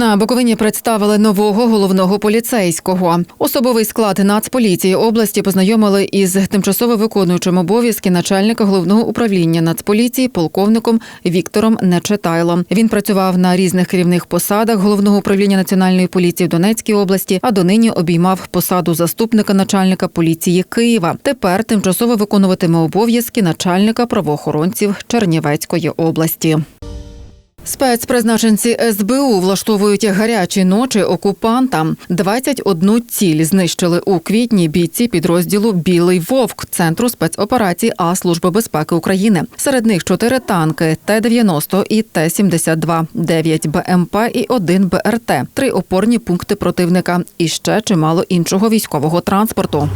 На Буковині представили нового головного поліцейського. Особовий склад Нацполіції області познайомили із тимчасово виконуючим обов'язки начальника головного управління Нацполіції полковником Віктором Нечетайлом. Він працював на різних керівних посадах головного управління національної поліції в Донецькій області, а донині обіймав посаду заступника начальника поліції Києва. Тепер тимчасово виконуватиме обов'язки начальника правоохоронців Чернівецької області. Спецпризначенці СБУ влаштовують гарячі ночі окупантам. 21 ціль знищили у квітні бійці підрозділу Білий Вовк центру спецоперацій А Служби безпеки України. Серед них чотири танки Т-90 і Т-72, 9 БМП і 1 БРТ, три опорні пункти противника і ще чимало іншого військового транспорту.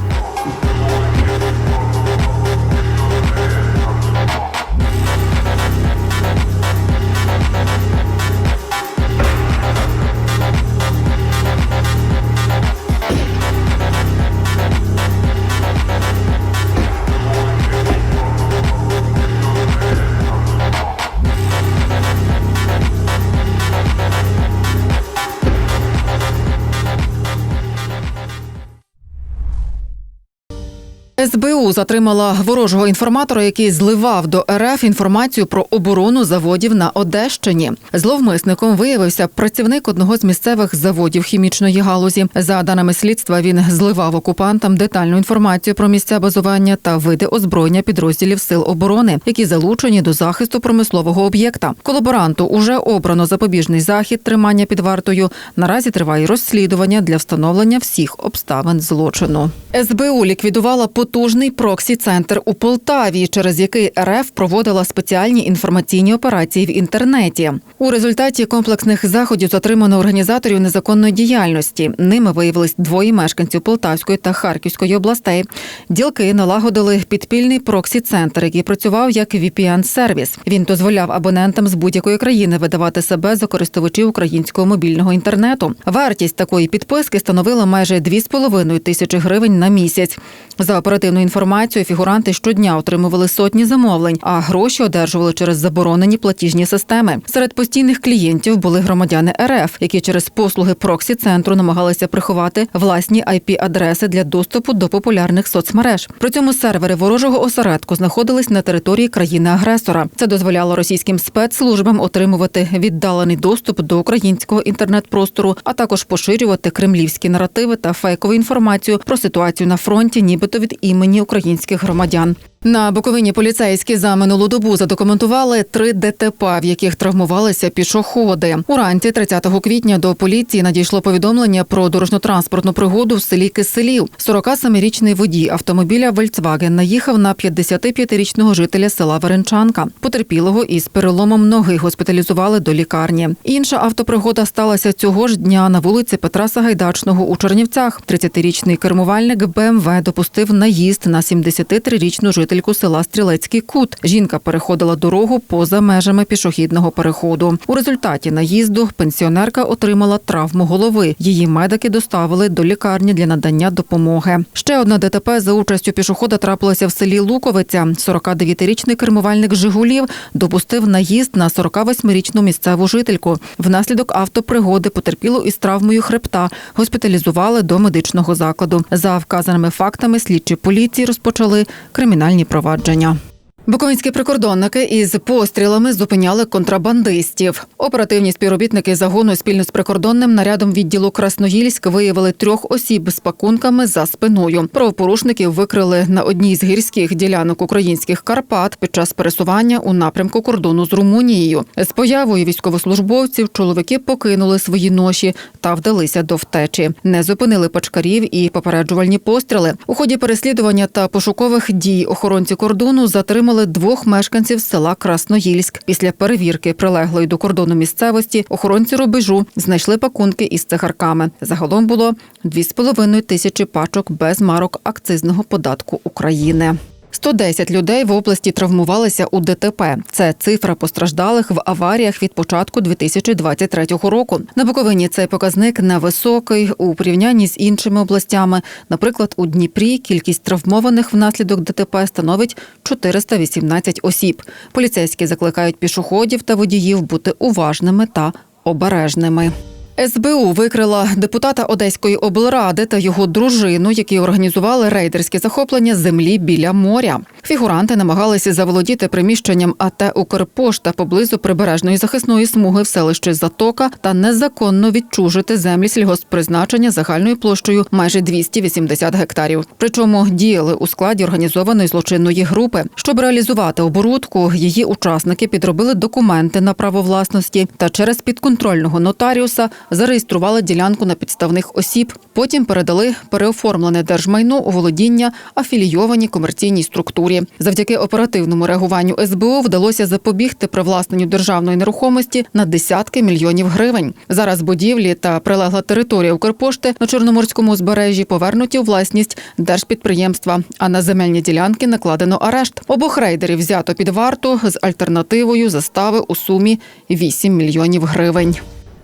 СБУ затримала ворожого інформатора, який зливав до РФ інформацію про оборону заводів на Одещині. Зловмисником виявився працівник одного з місцевих заводів хімічної галузі. За даними слідства, він зливав окупантам детальну інформацію про місця базування та види озброєння підрозділів сил оборони, які залучені до захисту промислового об'єкта. Колаборанту уже обрано запобіжний захід тримання під вартою. Наразі триває розслідування для встановлення всіх обставин злочину. СБУ ліквідувала потужний проксі-центр у Полтаві, через який РФ проводила спеціальні інформаційні операції в інтернеті. У результаті комплексних заходів затримано організаторів незаконної діяльності. Ними виявились двоє мешканців Полтавської та Харківської областей. Ділки налагодили підпільний проксі-центр, який працював як VPN-сервіс. Він дозволяв абонентам з будь-якої країни видавати себе за користувачів українського мобільного інтернету. Вартість такої підписки становила майже 2,5 тисячі гривень на місяць. За оперативну інформацію фігуранти щодня отримували сотні замовлень, а гроші одержували через заборонені платіжні системи. Серед постійних клієнтів були громадяни РФ, які через послуги проксі центру намагалися приховати власні IP-адреси для доступу до популярних соцмереж. При цьому сервери ворожого осередку знаходились на території країни-агресора. Це дозволяло російським спецслужбам отримувати віддалений доступ до українського інтернет-простору, а також поширювати кремлівські наративи та фейкову інформацію про ситуацію на фронті, нібито від імені українських громадян. На Буковині поліцейські за минулу добу задокументували три ДТП, в яких травмувалися пішоходи. Уранці 30 квітня до поліції надійшло повідомлення про дорожньо-транспортну пригоду в селі Киселів. 47-річний водій автомобіля Вольцваген наїхав на 55-річного жителя села Веренчанка. Потерпілого із переломом ноги госпіталізували до лікарні. Інша автопригода сталася цього ж дня на вулиці Петра Сагайдачного у Чернівцях. 30-річний кермувальник БМВ допустив наїзд на 73-річну жительку села Стрілецький Кут. Жінка переходила дорогу поза межами пішохідного переходу. У результаті наїзду пенсіонерка отримала травму голови. Її медики доставили до лікарні для надання допомоги. Ще одна ДТП за участю пішохода трапилася в селі Луковиця. 49-річний кермувальник Жигулів допустив наїзд на 48-річну місцеву жительку. Внаслідок автопригоди потерпілу із травмою хребта госпіталізували до медичного закладу. За вказаними фактами слідчі поліції розпочали кримінальні prowadzenia. Буковинські прикордонники із пострілами зупиняли контрабандистів. Оперативні співробітники загону спільно з прикордонним нарядом відділу Красноїльськ виявили трьох осіб з пакунками за спиною. Правопорушників викрили на одній з гірських ділянок українських Карпат під час пересування у напрямку кордону з Румунією. З появою військовослужбовців чоловіки покинули свої ноші та вдалися до втечі. Не зупинили пачкарів і попереджувальні постріли. У ході переслідування та пошукових дій охоронці кордону затримали двох мешканців села Красноїльськ. Після перевірки прилеглої до кордону місцевості охоронці рубежу знайшли пакунки із цигарками. Загалом було 2,5 тисячі пачок без марок акцизного податку України. 110 людей в області травмувалися у ДТП. Це цифра постраждалих в аваріях від початку 2023 року. На Буковині цей показник невисокий у порівнянні з іншими областями. Наприклад, у Дніпрі кількість травмованих внаслідок ДТП становить 418 осіб. Поліцейські закликають пішоходів та водіїв бути уважними та обережними. СБУ викрила депутата Одеської облради та його дружину, які організували рейдерське захоплення землі біля моря. Фігуранти намагалися заволодіти приміщенням АТ Укрпошта поблизу прибережної захисної смуги в селищі Затока та незаконно відчужити землі сільгосппризначення загальною площею майже 280 гектарів. Причому діяли у складі організованої злочинної групи. Щоб реалізувати оборудку, її учасники підробили документи на право власності та через підконтрольного нотаріуса зареєстрували ділянку на підставних осіб. Потім передали переоформлене держмайно у володіння афілійованій комерційній структурі. Завдяки оперативному реагуванню СБУ вдалося запобігти привласненню державної нерухомості на десятки мільйонів гривень. Зараз будівлі та прилегла територія Укрпошти на чорноморському узбережжі повернуті у власність держпідприємства. А на земельні ділянки накладено арешт. Обох рейдерів взято під варту з альтернативою застави у сумі 8 мільйонів гривень.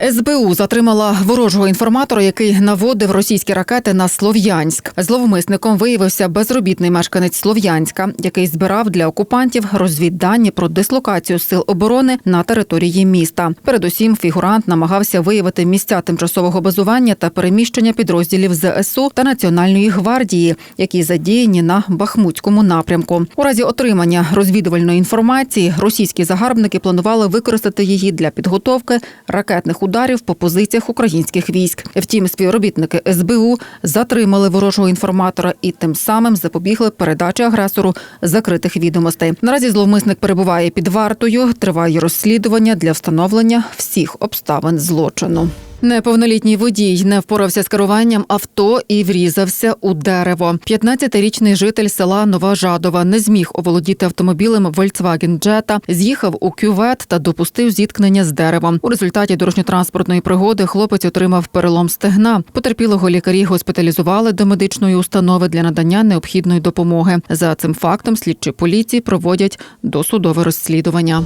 СБУ затримала ворожого інформатора, який наводив російські ракети на Слов'янськ. Зловмисником виявився безробітний мешканець Слов'янська, який збирав для окупантів розвіддані про дислокацію сил оборони на території міста. Передусім, фігурант намагався виявити місця тимчасового базування та переміщення підрозділів ЗСУ та Національної гвардії, які задіяні на Бахмутському напрямку. У разі отримання розвідувальної інформації російські загарбники планували використати її для підготовки ракетних ударів по позиціях українських військ. Втім, співробітники СБУ затримали ворожого інформатора і тим самим запобігли передачі агресору закритих відомостей. Наразі зловмисник перебуває під вартою. Триває розслідування для встановлення всіх обставин злочину. Неповнолітній водій не впорався з керуванням авто і врізався у дерево. 15-річний житель села Нова Жадова не зміг оволодіти автомобілем Volkswagen Jetta, з'їхав у кювет та допустив зіткнення з деревом. У результаті дорожньо-транспортної пригоди хлопець отримав перелом стегна. Потерпілого лікарі госпіталізували до медичної установи для надання необхідної допомоги. За цим фактом слідчі поліції проводять досудове розслідування.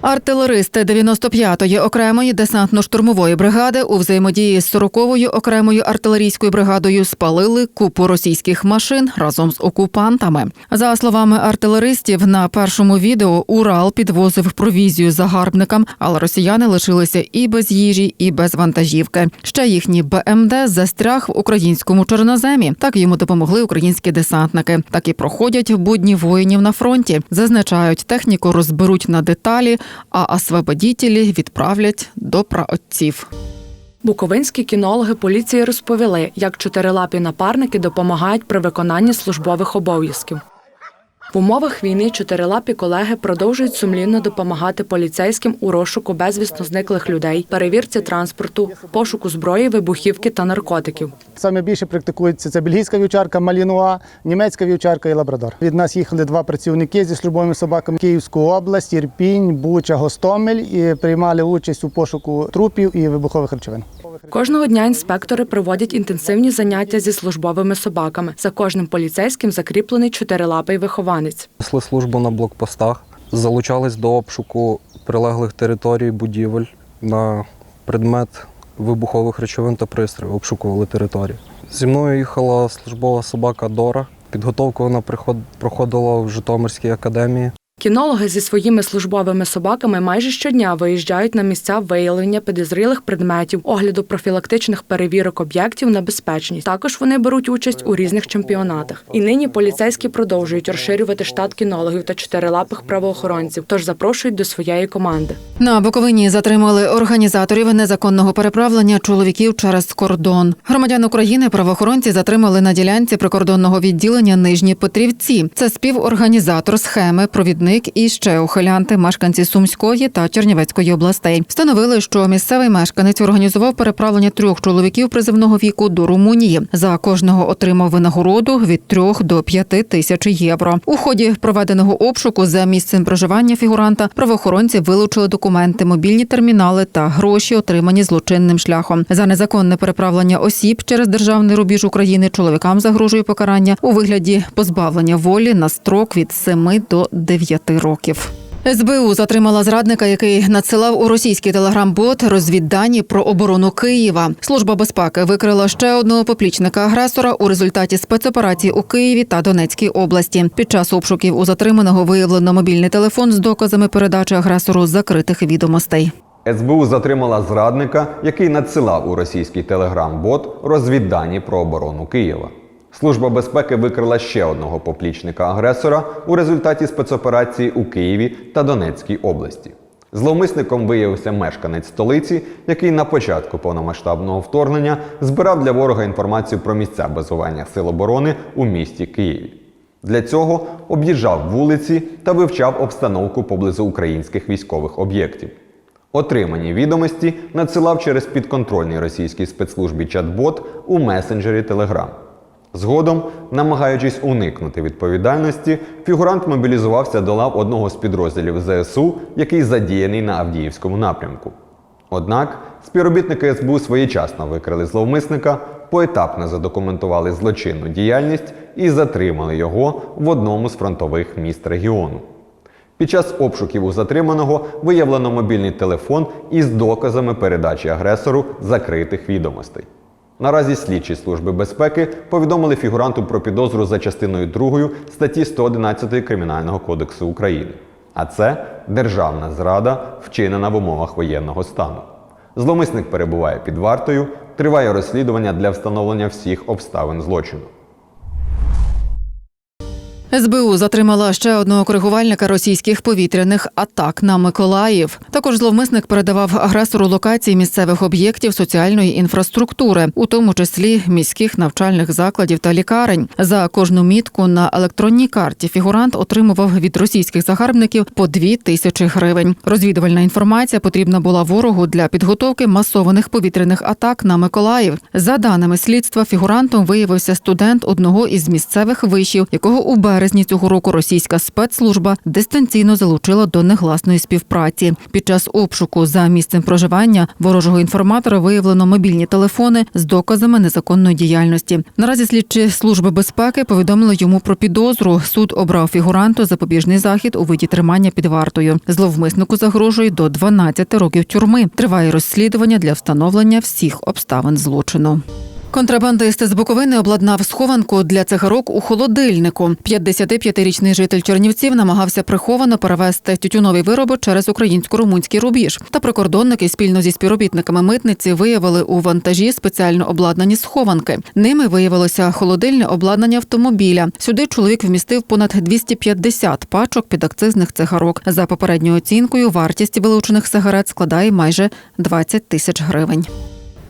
Артилеристи 95-ї окремої десантно-штурмової бригади у взаємодії з 40-ю окремою артилерійською бригадою спалили купу російських машин разом з окупантами. За словами артилеристів, на першому відео Урал підвозив провізію загарбникам, але росіяни лишилися і без їжі, і без вантажівки. Ще їхній БМД застряг в українському чорноземі. Так йому допомогли українські десантники. Так і проходять будні воїнів на фронті. Зазначають, техніку розберуть на деталі а освободітелі відправлять до праотців. Буковинські кінологи поліції розповіли, як чотирилапі напарники допомагають при виконанні службових обов'язків. В умовах війни чотирилапі колеги продовжують сумлінно допомагати поліцейським у розшуку безвісно зниклих людей, перевірці транспорту, пошуку зброї, вибухівки та наркотиків. Саме більше практикується це бельгійська вівчарка Малінуа, німецька вівчарка і лабрадор. Від нас їхали два працівники зі службовими собаками Київську область, Ірпінь, Буча, Гостомель і приймали участь у пошуку трупів і вибухових речовин. Кожного дня інспектори проводять інтенсивні заняття зі службовими собаками. За кожним поліцейським закріплений чотирилапий вихованець. Несли службу на блокпостах, залучались до обшуку прилеглих територій, будівель на предмет вибухових речовин та пристроїв, обшукували територію. Зі мною їхала службова собака Дора. Підготовку вона проходила в Житомирській академії. Кінологи зі своїми службовими собаками майже щодня виїжджають на місця виявлення підозрілих предметів, огляду профілактичних перевірок об'єктів на безпечність. Також вони беруть участь у різних чемпіонатах. І нині поліцейські продовжують розширювати штат кінологів та чотирилапих правоохоронців, тож запрошують до своєї команди. На Буковині затримали організаторів незаконного переправлення чоловіків через кордон. Громадян України правоохоронці затримали на ділянці прикордонного відділення Нижні Петрівці. Це співорганізатор схеми, провідник і ще ухилянти, мешканці Сумської та Чернівецької областей. Встановили, що місцевий мешканець організував переправлення трьох чоловіків призивного віку до Румунії. За кожного отримав винагороду від трьох до п'яти тисяч євро. У ході проведеного обшуку за місцем проживання фігуранта правоохоронці вилучили документи, мобільні термінали та гроші, отримані злочинним шляхом. За незаконне переправлення осіб через державний рубіж України чоловікам загрожує покарання у вигляді позбавлення волі на строк від 7 до 9 років. СБУ затримала зрадника, який надсилав у російський телеграм-бот розвіддані про оборону Києва. Служба безпеки викрила ще одного поплічника агресора у результаті спецоперації у Києві та Донецькій області. Під час обшуків у затриманого виявлено мобільний телефон з доказами передачі агресору закритих відомостей. СБУ затримала зрадника, який надсилав у російський телеграм-бот розвіддані про оборону Києва. Служба безпеки викрила ще одного поплічника агресора у результаті спецоперації у Києві та Донецькій області. Зловмисником виявився мешканець столиці, який на початку повномасштабного вторгнення збирав для ворога інформацію про місця базування сил оборони у місті Києві. Для цього об'їжджав вулиці та вивчав обстановку поблизу українських військових об'єктів. Отримані відомості надсилав через підконтрольний російській спецслужбі чат-бот у месенджері Telegram. Згодом, намагаючись уникнути відповідальності, фігурант мобілізувався до лав одного з підрозділів ЗСУ, який задіяний на Авдіївському напрямку. Однак співробітники СБУ своєчасно викрили зловмисника, поетапно задокументували злочинну діяльність і затримали його в одному з фронтових міст регіону. Під час обшуків у затриманого виявлено мобільний телефон із доказами передачі агресору закритих відомостей. Наразі слідчі служби безпеки повідомили фігуранту про підозру за частиною 2 статті 111 Кримінального кодексу України. А це державна зрада, вчинена в умовах воєнного стану. Зломисник перебуває під вартою, триває розслідування для встановлення всіх обставин злочину. СБУ затримала ще одного коригувальника російських повітряних атак на Миколаїв. Також зловмисник передавав агресору локації місцевих об'єктів соціальної інфраструктури, у тому числі міських навчальних закладів та лікарень. За кожну мітку на електронній карті фігурант отримував від російських загарбників по дві тисячі гривень. Розвідувальна інформація потрібна була ворогу для підготовки масованих повітряних атак на Миколаїв. За даними слідства, фігурантом виявився студент одного із місцевих вишів, якого у березні цього року російська спецслужба дистанційно залучила до негласної співпраці. Під час обшуку за місцем проживання ворожого інформатора виявлено мобільні телефони з доказами незаконної діяльності. Наразі слідчі служби безпеки повідомили йому про підозру. Суд обрав фігуранту запобіжний захід у виді тримання під вартою. Зловмиснику загрожує до 12 років тюрми. Триває розслідування для встановлення всіх обставин злочину. Контрабандист з Буковини обладнав схованку для цигарок у холодильнику. 55-річний житель Чернівців намагався приховано перевезти тютюнові вироби через українсько-румунський рубіж. Та прикордонники спільно зі співробітниками митниці виявили у вантажі спеціально обладнані схованки. Ними виявилося холодильне обладнання автомобіля. Сюди чоловік вмістив понад 250 пачок підакцизних цигарок. За попередньою оцінкою, вартість вилучених сигарет складає майже 20 тисяч гривень.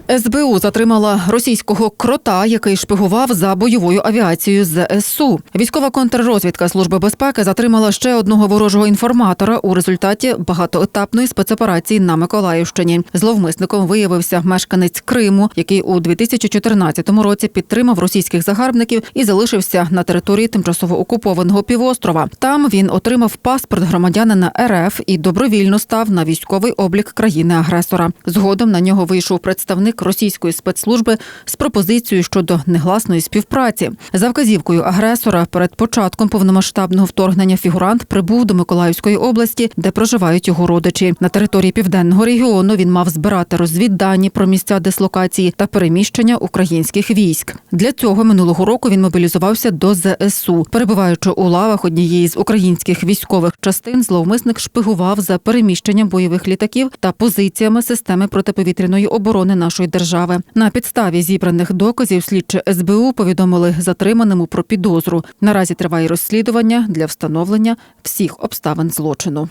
СБУ затримала російського крота, який шпигував за бойовою авіацією ЗСУ. Військова контррозвідка Служби безпеки затримала ще одного ворожого інформатора у результаті багатоетапної спецоперації на Миколаївщині. Зловмисником виявився мешканець Криму, який у 2014 році підтримав російських загарбників і залишився на території тимчасово окупованого півострова. Там він отримав паспорт громадянина РФ і добровільно став на військовий облік країни-агресора. Згодом на нього вийшов представник російської спецслужби з пропозицією щодо негласної співпраці. За вказівкою агресора перед початком повномасштабного вторгнення фігурант прибув до Миколаївської області, де проживають його родичі. На території південного регіону він мав збирати розвіддані про місця дислокації та переміщення українських військ. Для цього минулого року він мобілізувався до ЗСУ. Перебуваючи у лавах однієї з українських військових частин, зловмисник шпигував за переміщенням бойових літаків та позиціями системи протиповітряної оборони нашої держави. На підставі зібраних доказів слідчі СБУ повідомили затриманому про підозру. Наразі триває розслідування для встановлення всіх обставин злочину.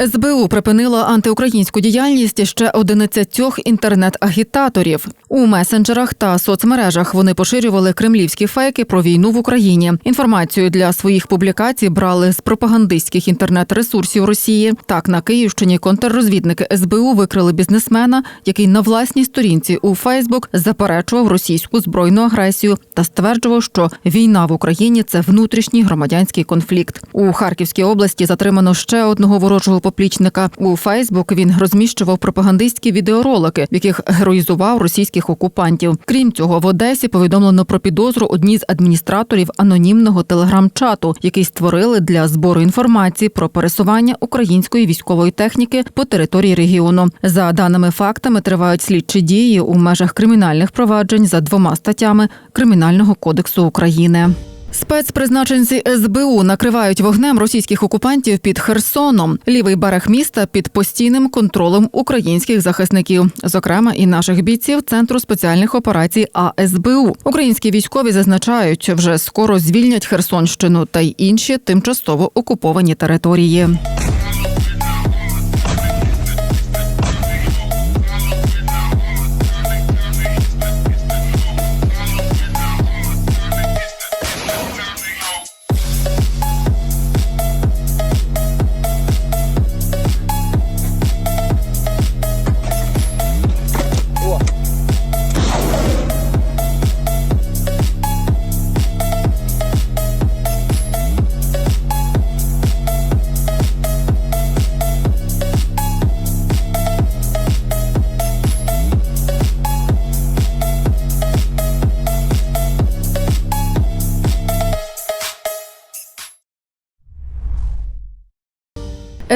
СБУ припинила антиукраїнську діяльність ще 11 інтернет-агітаторів. У месенджерах та соцмережах вони поширювали кремлівські фейки про війну в Україні. Інформацію для своїх публікацій брали з пропагандистських інтернет-ресурсів Росії. Так на Київщині контррозвідники СБУ викрили бізнесмена, який на власній сторінці у Фейсбук заперечував російську збройну агресію та стверджував, що війна в Україні це внутрішній громадянський конфлікт. У Харківській області затримано ще одного ворожого поплічника. У Фейсбук він розміщував пропагандистські відеоролики, в яких героїзував російських окупантів. Крім цього, в Одесі повідомлено про підозру одній з адміністраторів анонімного телеграм-чату, який створили для збору інформації про пересування української військової техніки по території регіону. За даними фактами, тривають слідчі дії у межах кримінальних проваджень за двома статтями Кримінального кодексу України. Спецпризначенці СБУ накривають вогнем російських окупантів під Херсоном. Лівий берег міста під постійним контролем українських захисників, зокрема і наших бійців Центру спеціальних операцій АСБУ. Українські військові зазначають, вже скоро звільнять Херсонщину та й інші тимчасово окуповані території.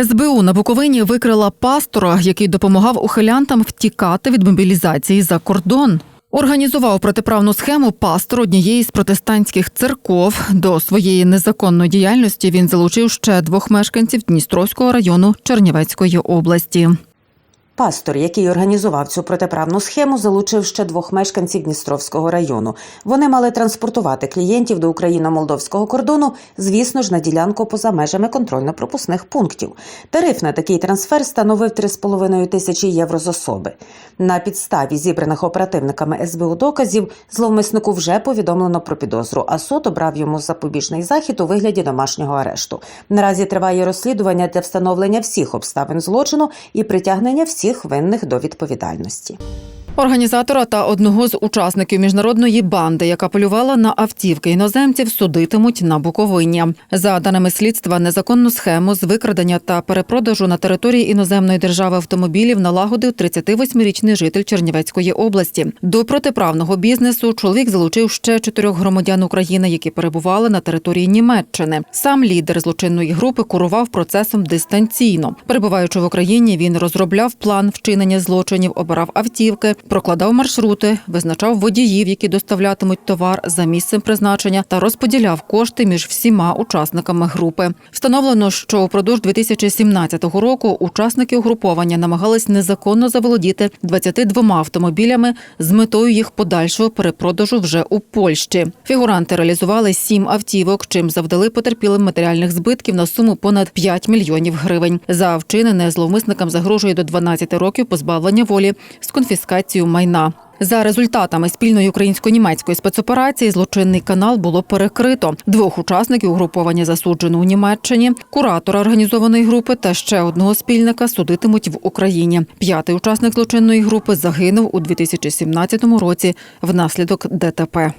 СБУ на Буковині викрила пастора, який допомагав ухилянтам втікати від мобілізації за кордон. Організував протиправну схему пастор однієї з протестантських церков. До своєї незаконної діяльності він залучив ще двох мешканців Дністровського району Чернівецької області. Пастор, який організував цю протиправну схему, залучив ще двох мешканців Дністровського району. Вони мали транспортувати клієнтів до україно-молдовського кордону, звісно ж, на ділянку поза межами контрольно-пропускних пунктів. Тариф на такий трансфер становив 3,5 тисячі євро з особи. На підставі зібраних оперативниками СБУ доказів зловмиснику вже повідомлено про підозру, а суд обрав йому запобіжний захід у вигляді домашнього арешту. Наразі триває розслідування для встановлення всіх обставин злочину і притягнення всіх винних до відповідальності. Організатора та одного з учасників міжнародної банди, яка полювала на автівки іноземців, судитимуть на Буковині. За даними слідства, незаконну схему з викрадення та перепродажу на території іноземної держави автомобілів налагодив 38-річний житель Чернівецької області. До протиправного бізнесу чоловік залучив ще чотирьох громадян України, які перебували на території Німеччини. Сам лідер злочинної групи курував процесом дистанційно. Перебуваючи в Україні, він розробляв план вчинення злочинів, обирав автівки, прокладав маршрути, визначав водіїв, які доставлятимуть товар за місцем призначення, та розподіляв кошти між всіма учасниками групи. Встановлено, що упродовж 2017 року учасники угруповання намагались незаконно заволодіти 22 автомобілями з метою їх подальшого перепродажу вже у Польщі. Фігуранти реалізували сім автівок, чим завдали потерпілим матеріальних збитків на суму понад 5 мільйонів гривень. За вчинене зловмисникам загрожує до 12 років позбавлення волі з конфіскацією майна. За результатами спільної українсько-німецької спецоперації злочинний канал було перекрито. Двох учасників угруповання засуджено у Німеччині, куратора організованої групи та ще одного спільника судитимуть в Україні. П'ятий учасник злочинної групи загинув у 2017 році внаслідок ДТП.